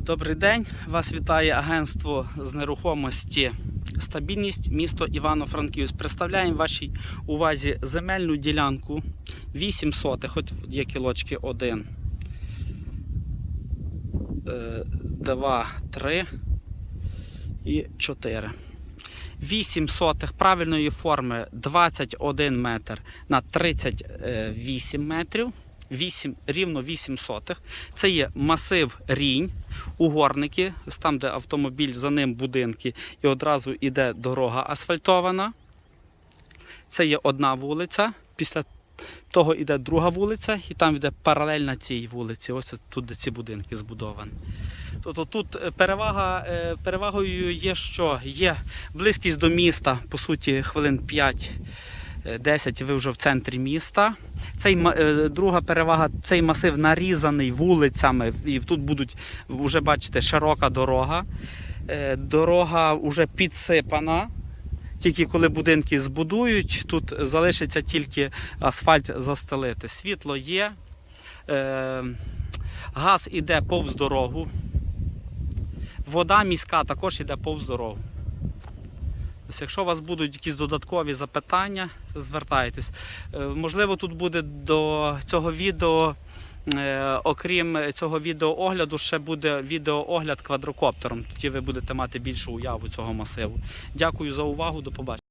Добрий день. Вас вітає агентство з нерухомості Стабільність, місто Івано-Франківськ. Представляємо вашій увазі земельну ділянку 8 сотих, от є кілочки 1, 2, 3 і 4. 8 сотих правильної форми 21 метр на 38 метрів. 8, рівно 8 сотих. Це є масив рінь, угорники, там, де автомобіль, за ним будинки, і одразу йде дорога асфальтована. Це є одна вулиця. Після того йде друга вулиця, і там йде паралельна цій вулиці. Ось тут, де ці будинки збудовані. Тобто тут е, перевага, е, перевагою є, що є близькість до міста, по суті, хвилин 5-10 ви вже в центрі міста. Цей е, друга перевага, цей масив нарізаний вулицями, і тут будуть вже бачите широка дорога. Е, Дорога вже підсипана. Тільки коли будинки збудують, тут залишиться тільки асфальт застелити. Світло є, е, газ іде повз дорогу. Вода міська також іде повз дорогу. Ось якщо у вас будуть якісь додаткові запитання, звертайтесь. Е, Можливо, тут буде до цього відео, е, окрім цього відеоогляду, ще буде відеоогляд квадрокоптером. Тоді ви будете мати більшу уяву цього масиву. Дякую за увагу, до побачення.